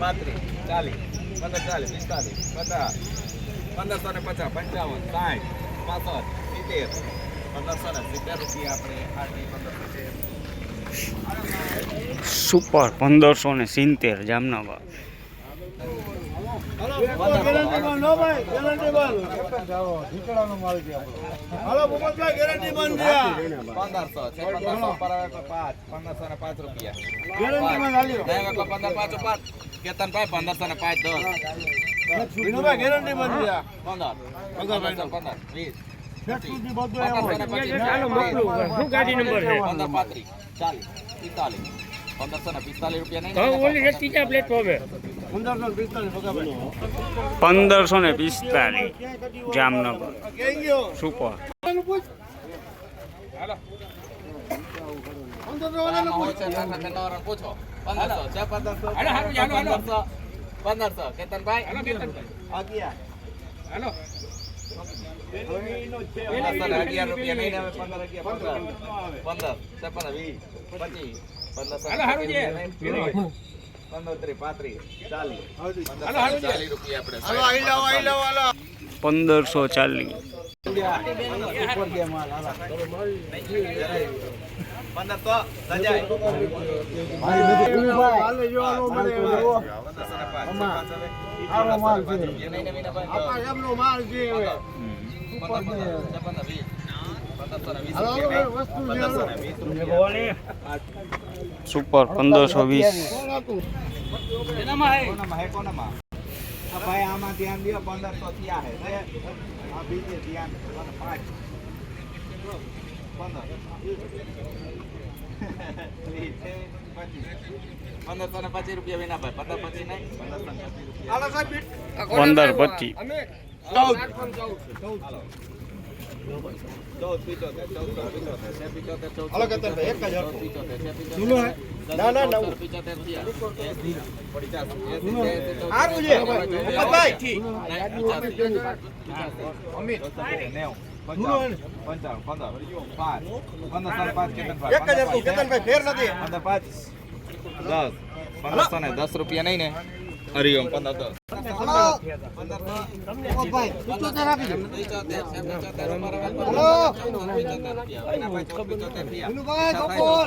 પાંત્રીસ ચાલીસ પંદર ચાલીસ પિસ્તાલીસ પચાસ પંદરસો પચાસ પંચાવન સાઠ પાસઠ સિત્તેર પંદરસો ને આપણે આટલી સુપર પંદરસો ને સિત્તેર, જામનગર. પંદરસો ને પાંચ રૂપિયા નહીં હવે કોઈ પંદર પાંચ પાંચ કેતનભાઈ પંદરસો ને પાંચ દસ પંદર પંદર પંદર વીસ ગાડી નંબર છે? પંદર પાંત્રીસ. ચાલીસ. પિસ્તાલીસ. પંદરસો ને પિસ્તાલીસ જામનગર. સુપર. પંદરસો કેતનભાઈ? પંદરસો ને અગિયાર રૂપિયા નહીં પંદર અગિયાર પંદર. પંદર. પચીસ. પંદરસો ચાલીસ. પંદરસો ને પંદર તો પંદર, પંદર, પંદર, સુપર પંદરસો વીસ ભાઈ આમાં ધ્યાન દ્યો, 1500 થયા હે. આ બીજે ધ્યાન, પાંચ. પંદર. પચીસ. ને ભાઈ ને ભાઈ? ના, સારું છે. ચૌદ, ચૌદ, મફતભાઈ. પચાસી, પચાસી, અમીર, નેવું, જૂનો હે ને? પંચાવન, પંદર, પાંચ, પાંચ પંદર પાંચ, પંદરસો ને દસ રૂપિયા નહીં ને હરિઓમ પંદર દસ હલો.